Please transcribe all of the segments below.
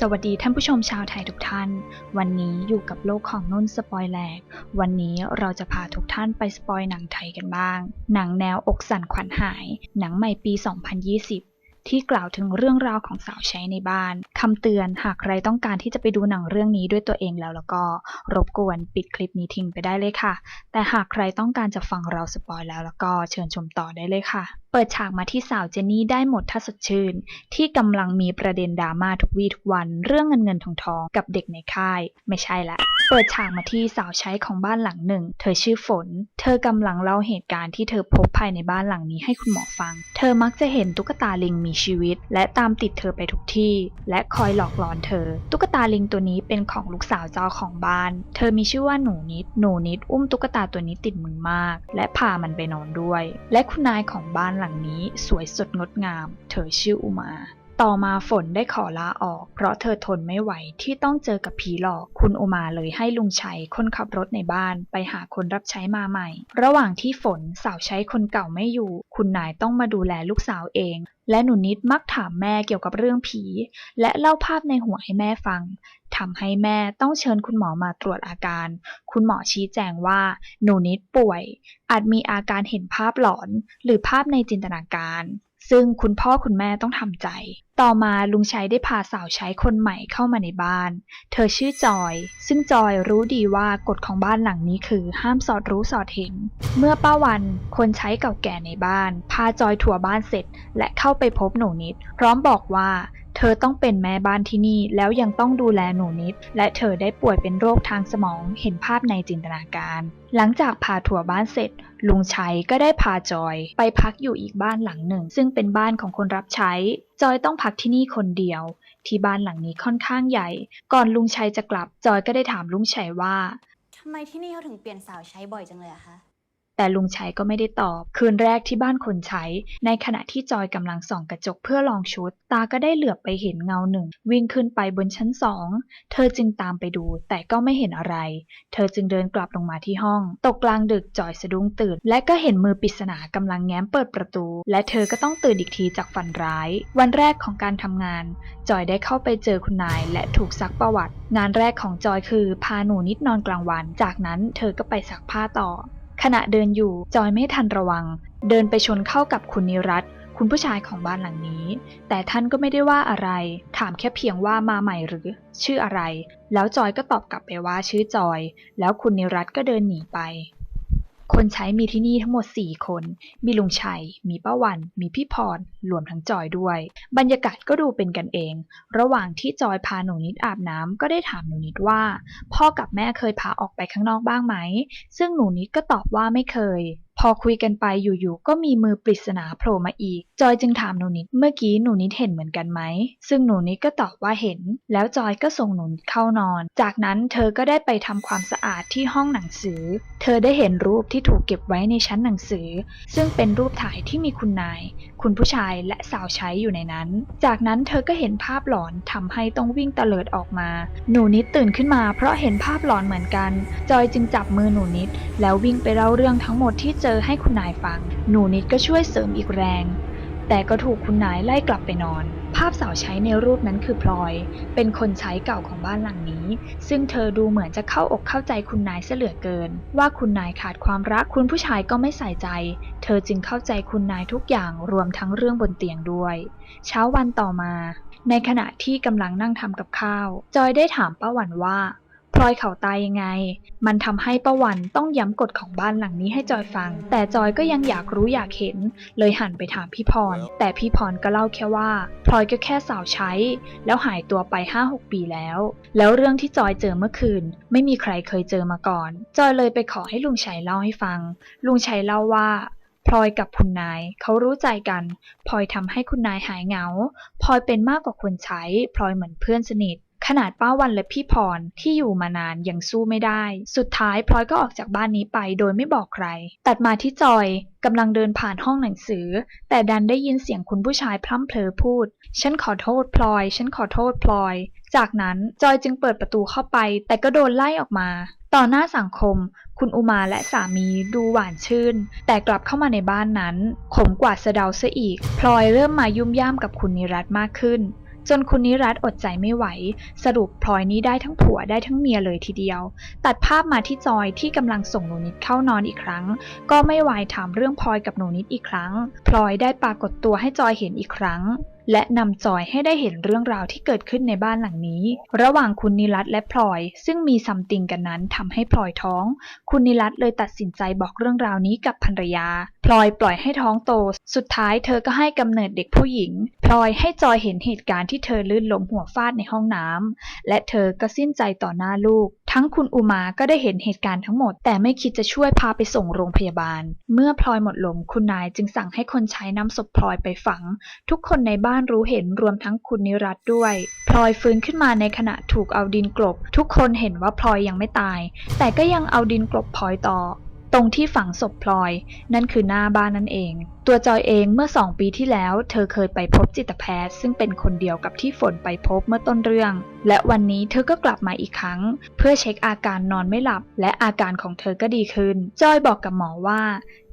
สวัสดีท่านผู้ชมชาวไทยทุกท่าน วันนี้อยู่กับโลกของนุ่นสปอยแลก วันนี้เราจะพาทุกท่านไปสปอยหนังไทยกันบ้าง หนังแนวอกสั่นขวัญหาย หนังใหม่ปี 2020 ที่กล่าวถึงเรื่องราวของสาวใช้ในบ้าน คำเตือนหากใครต้องการที่จะไปดูหนังเรื่องนี้ด้วยตัวเองแล้วแล้วก็ รบกวนปิดคลิปนี้ทิ้งไปได้เลยค่ะ แต่หากใครต้องการจะฟังเราสปอยแล้วแล้วก็เชิญชมต่อได้เลยค่ะ เปิดฉากมาที่สาวเจนนี่ได้หมดถ้าสดชื่น ที่กำลังมีประเด็นดราม่าทุกวี่ทุกวันเรื่องเงินเงินทองทองกับเด็กในค่าย ไม่ใช่ละ เปิดฉากมาที่สาวใช้ของบ้านหลังหนึ่ง เธอชื่อฝน เธอกำลังเล่าเหตุการณ์ที่เธอพบภายในบ้านหลังนี้ให้คุณหมอฟัง เธอมักจะเห็นตุ๊กตาลิงมีชีวิต และตามติดเธอไปทุกที่ และคอยหลอกหลอนเธอ ตุ๊กตาลิงตัวนี้เป็นของลูกสาวเจ้าของบ้าน เธอมีชื่อว่าหนูนิด หนูนิด อุ้มตุ๊กตาตัวนี้ติดมือมาก และพามันไปนอนด้วย และคุณนายของบ้านหลังนี้สวยสดงดงาม เธอชื่ออุมา ต่อมาฝนได้ขอลาออก เพราะเธอทนไม่ไหวที่ต้องเจอกับผีหลอก คุณโอมาเลยให้ลุงชัยคนขับรถในบ้านไปหาคนรับใช้มาใหม่ ระหว่างที่ฝนสาวใช้คนเก่าไม่อยู่ คุณนายต้องมาดูแลลูกสาวเอง และหนูนิดมักถามแม่เกี่ยวกับเรื่องผี และเล่าภาพในหัวให้แม่ฟังทำให้แม่ต้องเชิญคุณหมอมาตรวจอาการ คุณหมอชี้แจงว่า หนูนิดป่วย อาจมีอาการเห็นภาพหลอน หรือภาพในจินตนาการ ซึ่งคุณพ่อคุณแม่ต้องทำใจ ต่อมาลุงชัยได้พาสาวใช้คนใหม่เข้ามาในบ้าน เธอชื่อจอย ซึ่งจอยรู้ดีว่ากฎของบ้านหลังนี้คือห้ามสอดรู้สอดเห็น เมื่อป้าวันคนใช้เก่าแก่ในบ้าน พาจอยถัวบ้านเสร็จ และเข้าไปพบหนูนิด พร้อมบอกว่า เธอต้องเป็นแม่บ้านที่นี่แล้วยังต้องดูแลหนูนิด และเธอได้ป่วยเป็นโรคทางสมองเห็นภาพในจินตนาการ หลังจากพาทัวบ้านเสร็จ ลุงชัยก็ได้พาจอยไปพักอยู่อีกบ้านหลังหนึ่ง ซึ่งเป็นบ้านของคนรับใช้ จอยต้องพักที่นี่คนเดียว ที่บ้านหลังนี้ค่อนข้างใหญ่ ก่อนลุงชัยจะกลับ จอยก็ได้ถามลุงชัยว่าทำไมที่นี่เขาถึงเปลี่ยนสาวใช้บ่อยจังเลยอะคะ แต่ลุงชัยก็ไม่ได้ตอบ คืนแรกที่บ้านคนใช้ ในขณะที่จอยกำลังส่องกระจกเพื่อลองชุด ตาก็ได้เหลือบไปเห็นเงาหนึ่ง วิ่งขึ้นไปบนชั้นสอง เธอจึงตามไปดู แต่ก็ไม่เห็นอะไร เธอจึงเดินกลับลงมาที่ห้อง ตกกลางดึกจอยสะดุ้งตื่น และก็เห็นมือปริศนากำลังแง้มเปิดประตู และเธอก็ต้องตื่นอีกทีจากฝันร้าย วันแรกของการทำงาน จอยได้เข้าไปเจอคุณนาย และถูกซักประวัติ งานแรกของจอยคือพาหนูนิดนอนกลางวัน จากนั้นเธอก็ไปซักผ้าต่อ ขณะเดินอยู่จอยไม่ทันระวัง เดินไปชนเข้ากับคุณนิรัตคุณผู้ชายของบ้านหลังนี้ แต่ท่านก็ไม่ได้ว่าอะไร ถามแค่เพียงว่ามาใหม่หรือ ชื่ออะไร แล้วจอยก็ตอบกลับไปว่าชื่อจอย แล้วคุณนิรัตก็เดินหนีไป คนใช้มีที่นี่ทั้งหมด 4 คน มีลุงชัย มีป้าวัน มีพี่พร รวมทั้งจอยด้วย บรรยากาศก็ดูเป็นกันเอง ระหว่างที่จอยพาหนูนิดอาบน้ำก็ได้ถามหนูนิดว่า พ่อกับแม่เคยพาออกไปข้างนอกบ้างไหม ซึ่งหนูนิดก็ตอบว่าไม่เคยพอคุยกันไปอยู่ๆก็มีมือปริศนาโผล่มาอีก จอยจึงถามหนูนิด เมื่อกี้หนูนิดเห็นเหมือนกันไหม ซึ่งหนูนิดก็ตอบว่าเห็น แล้วจอยก็ส่งหนูนิดเข้านอน จากนั้นเธอก็ได้ไปทำความสะอาดที่ห้องหนังสือ เธอได้เห็นรูปที่ถูกเก็บไว้ในชั้นหนังสือ ซึ่งเป็นรูปถ่ายที่มีคุณนาย คุณผู้ชายและสาวใช้อยู่ในนั้น จากนั้นเธอก็เห็นภาพหลอนทำให้ต้องวิ่งเตลิดออกมา หนูนิดตื่นขึ้นมาเพราะเห็นภาพหลอนเหมือนกัน จอยจึงจับมือหนูนิด แล้ววิ่งไปเล่าเรื่องทั้งหมดที่เจอให้คุณนายฟัง หนูนิดก็ช่วยเสริมอีกแรง แต่ก็ถูกคุณนายไล่กลับไปนอน ภาพสาวใช้ในรูปนั้นคือพลอย เป็นคนใช้เก่าของบ้านหลังนี้ ซึ่งเธอดูเหมือนจะเข้าอกเข้าใจคุณนายเสยเหลือเกิน ว่าคุณนายขาดความรักคุณผู้ชายก็ไม่ใส่ใจ เธอจึงเข้าใจคุณนายทุกอย่างรวมทั้งเรื่องบนเตียงด้วย เช้าวันต่อมา ในขณะที่กำลังนั่งทำกับข้าว จอยได้ถามป้าหวันว่า พลอยเขาตายยังไง มันทำให้ป้าวันต้องย้ำกฎของบ้านหลังนี้ให้จอยฟัง แต่จอยก็ยังอยากรู้อยากเห็น เลยหันไปถามพี่พร แต่พี่พรก็เล่าแค่ว่า พลอยก็แค่สาวใช้ แล้วหายตัวไป 5-6 ปีแล้ว แล้วเรื่องที่จอยเจอเมื่อคืน ไม่มีใครเคยเจอมาก่อน จอยเลยไปขอให้ลุงชัยเล่าให้ฟัง ลุงชัยเล่าว่าพลอยกับคุณนายเขารู้ใจกัน พลอยทำให้คุณนายหายเหงา พลอยเป็นมากกว่าคนใช้ พลอยเหมือนเพื่อนสนิท ขนาดป้าวันและพี่พรที่อยู่มานานยังสู้ไม่ได้ สุดท้ายพลอยก็ออกจากบ้านนี้ไปโดยไม่บอกใคร ตัดมาที่จอยกำลังเดินผ่านห้องหนังสือ แต่ดันได้ยินเสียงคุณผู้ชายพร่ำเพลอพูด ฉันขอโทษพลอย ฉันขอโทษพลอย จากนั้นจอยจึงเปิดประตูเข้าไป แต่ก็โดนไล่ออกมา ต่อหน้าสังคม คุณอุมาและสามีดูหวานชื่น แต่กลับเข้ามาในบ้านนั้นขมกว่าสะเดาซะอีก พลอยเริ่มมายุ่มย่ามกับคุณนิรัตมากขึ้น จนคุณนิรัต์อดใจไม่ไหว สรุปพลอยนี้ได้ทั้งผัวได้ทั้งเมียเลยทีเดียว ตัดภาพมาที่จอยที่กำลังส่งหนูนิดเข้านอนอีกครั้ง ก็ไม่วายถามเรื่องพลอยกับหนูนิดอีกครั้ง พลอยได้ปรากฏตัวให้จอยเห็นอีกครั้ง และนำจอยให้ได้เห็นเรื่องราวที่เกิดขึ้นในบ้านหลังนี้ ระหว่างคุณนิรัตและพลอย ซึ่งมีซัมติงกันนั้นทำให้พลอยท้อง คุณนิรัตเลยตัดสินใจบอกเรื่องราวนี้กับภรรยา พลอยปล่อยให้ท้องโต สุดท้ายเธอก็ให้กำเนิดเด็กผู้หญิง พลอยให้จอยเห็นเหตุการณ์ที่เธอลื่นล้มหัวฟาดในห้องน้ำและเธอก็สิ้นใจต่อหน้าลูก ทั้งคุณอุมาก็ได้เห็นเหตุการณ์ทั้งหมด แต่ไม่คิดจะช่วยพาไปส่งโรงพยาบาล เมื่อพลอยหมดลมคุณนายจึงสั่งให้คนใช้นำศพพลอยไปฝัง ทุกคนในบ้านรู้เห็นรวมทั้งคุณนิรัตด้วย พลอยฟื้นขึ้นมาในขณะถูกเอาดินกลบ ทุกคนเห็นว่าพลอยยังไม่ตาย แต่ก็ยังเอาดินกลบพลอยต่อ ตรงที่ฝังศพพลอย นั่นคือหน้าบ้านนั่นเอง ตัวจอยเองเมื่อสองปีที่แล้ว เธอเคยไปพบจิตแพทย์ ซึ่งเป็นคนเดียวกับที่ฝนไปพบเมื่อต้นเรื่อง และวันนี้เธอก็กลับมาอีกครั้ง เพื่อเช็คอาการนอนไม่หลับ และอาการของเธอก็ดีขึ้น จอยบอกกับหมอว่า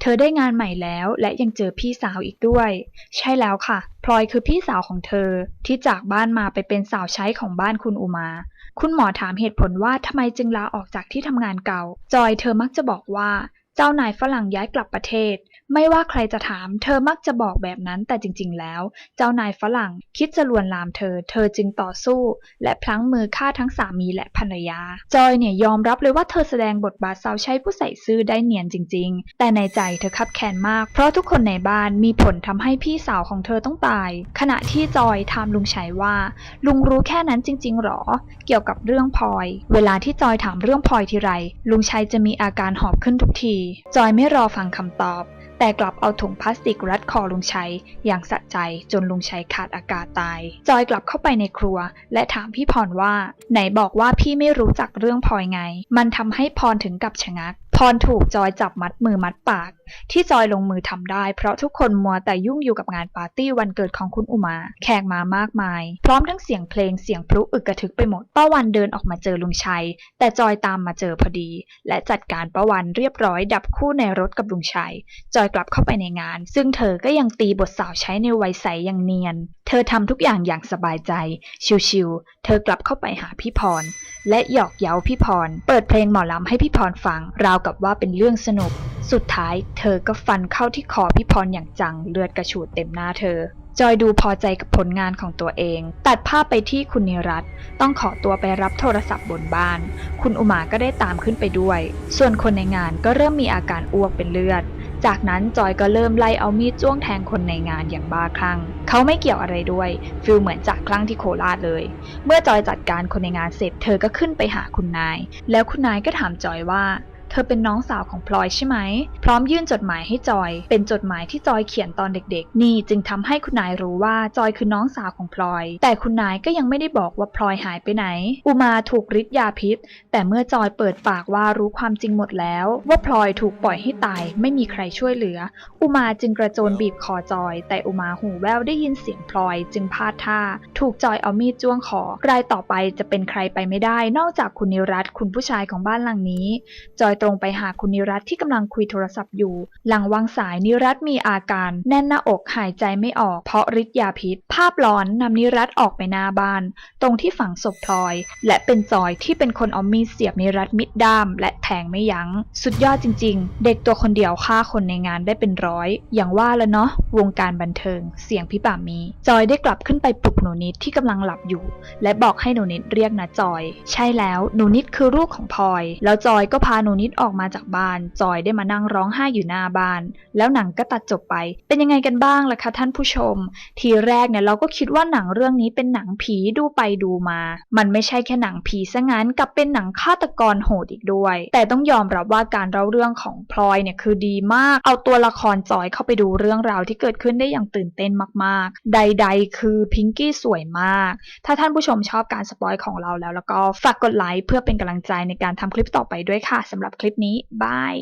เธอได้งานใหม่แล้วและยังเจอพี่สาวอีกด้วย ใช่แล้วค่ะพลอยคือพี่สาวของเธอที่จากบ้านมาไปเป็นสาวใช้ของบ้านคุณอุมา คุณหมอถามเหตุผลว่าทำไมจึงลาออกจากที่ทำงานเก่า จอยเธอมักจะบอกว่า เจ้านายฝรั่งย้ายกลับประเทศ ไม่ว่าใครจะถาม เธอมักจะบอกแบบนั้นแต่จริง ๆ แล้ว เจ้านายฝรั่งคิดจะลวนลามเธอ เธอจึงต่อสู้ และพลั้งมือฆ่าทั้งสามีและภรรยา จอยเนี่ยยอมรับเลยว่าเธอแสดงบทบาทสาวใช้ผู้ใส่ซื่อได้เนียนจริง ๆ แต่ในใจเธอคับแค้นมาก เพราะทุกคนในบ้านมีผลทำให้พี่สาวของเธอต้องตาย ขณะที่จอยถามลุงชัยว่า ลุงรู้แค่นั้นจริง ๆหรอ เกี่ยวกับเรื่องพลอย เวลาที่จอยถามเรื่องพลอยทีไร ลุงชัยจะมีอาการหอบขึ้นทุกทีจอยไม่รอฟังคำตอบ แต่กลับเอาถุงพลาสติกรัดคอลุงชัย อย่างสะใจจนลุงชัยขาดอากาศตาย จอยกลับเข้าไปในครัว และถามพี่พรว่า ไหนบอกว่าพี่ไม่รู้จักเรื่องพลอยไง มันทำให้พรถึงกับชะงัก พรถูกจอยจับมัดมือมัดปาก ที่จอยลงมือทำได้ เพราะทุกคนมัวแต่ยุ่งอยู่กับงานปาร์ตี้วันเกิดของคุณอุมา แขกมามากมาย พร้อมทั้งเสียงเพลงเสียงพลุอึกกระทึกไปหมดป้าวันเดินออกมาเจอลุงชัย แต่จอยตามมาเจอพอดี และจัดการป้าวันเรียบร้อย ดับคู่ในรถกับลุงชัย จอยกลับเข้าไปในงาน ซึ่งเธอก็ยังตีบทสาวใช้ในวัยใสอย่างเนียน เธอทำทุกอย่างอย่างสบายใจ ชิวๆเธอกลับเข้าไปหาพี่พร และหยอกเย้าพี่พร เปิดเพลงหมอลำให้พี่พรฟัง ราวกับว่าเป็นเรื่องสนุก สุดท้ายเธอก็ฟันเข้าที่คอพี่พรอย่างจัง เลือดกระฉูดเต็มหน้าเธอ จอยดูพอใจกับผลงานของตัวเอง ตัดภาพไปที่คุณนิรัตต้องขอตัวไปรับโทรศัพท์บนบ้าน คุณอุมาก็ได้ตามขึ้นไปด้วย ส่วนคนในงานก็เริ่มมีอาการอ้วกเป็นเลือด จากนั้นจอยก็เริ่มไล่เอามีดจ้วงแทงคนในงานอย่างบ้าคลั่ง เขาไม่เกี่ยวอะไรด้วย ฟิลเหมือนจากคลั่งที่โคราชเลย เมื่อจอยจัดการคนในงานเสร็จเธอก็ขึ้นไปหาคุณนาย แล้วคุณนายก็ถามจอยว่า เธอเป็นน้องสาวของพลอยใช่ไหม พร้อมยื่นจดหมายให้จอย เป็นจดหมายที่จอยเขียนตอนเด็กๆ นี่จึงทำให้คุณนายรู้ว่าจอยคือน้องสาวของพลอย แต่คุณนายก็ยังไม่ได้บอกว่าพลอยหายไปไหน อุมาถูกฤทธิ์ยาพิษ แต่เมื่อจอยเปิดปากว่ารู้ความจริงหมดแล้ว ว่าพลอยถูกปล่อยให้ตาย ไม่มีใครช่วยเหลือ อุมาจึงกระโจนบีบคอจอย แต่อุมาหูแววได้ยินเสียงพลอยจึงพลาดท่า ถูกจอยเอามีดจ้วงคอรายต่อไปจะเป็นใครไปไม่ได้ นอกจากคุณนิรัตคุณผู้ชายของบ้านหลังนี้ จอยตรงไปหาคุณนิรัตที่กำลังคุยโทรศัพท์อยู่ หลังวางสายนิรัตมีอาการ แน่นหน้าอกหายใจไม่ออก เพราะฤทธิ์ยาพิษ ภาพหลอนนำนิรัตออกไปหน้าบ้าน ตรงที่ฝังศพพลอย และเป็นจอยที่เป็นคนเอามีดเสียบนิรัตมิดด้าม และแทงไม่ยัง้ง สุดยอดจริง ๆ เด็กตัวคนเดียวฆ่าคนในงานได้เป็นร้อย อย่างว่าแล้วเนาะวงการบันเทิง เสียงพี่ป่ามี จอยได้กลับขึ้นไปปลุกหนูนิดที่กำลังหลับอยู่ และบอกให้หนูนิดเรียกนะจอย ใช่แล้วหนูนิดคือลูกของพลอย แล้วจอยก็พาหนูนิดออกมาจากบ้าน จอยได้มานั่งร้องไห้อยู่หน้าบ้าน แล้วหนังก็ตัดจบไป เป็นยังไงกันบ้างล่ะคะท่านผู้ชม ทีแรกเนี่ยเราก็คิดว่าหนังเรื่องนี้เป็นหนังผีดูไปดูมา มันไม่ใช่แค่หนังผีซะงั้นกับเป็นหนังฆาตกรโหดอีกด้วย แต่ต้องยอมรับว่าการเล่าเรื่องของพลอยเนี่ยคือดีมาก เอาตัวละครจอยเข้าไปดูเรื่องราวที่เกิดขึ้นได้อย่างตื่นเต้นมากๆ ใด ๆ คือพิงกี้สวยมาก ถ้าท่านผู้ชมชอบการสปอยของเราแล้วแล้วก็ฝากกดไลค์เพื่อเป็นกำลังใจในการทำคลิปต่อไปด้วยค่ะสำหรับคลิปนี้บาย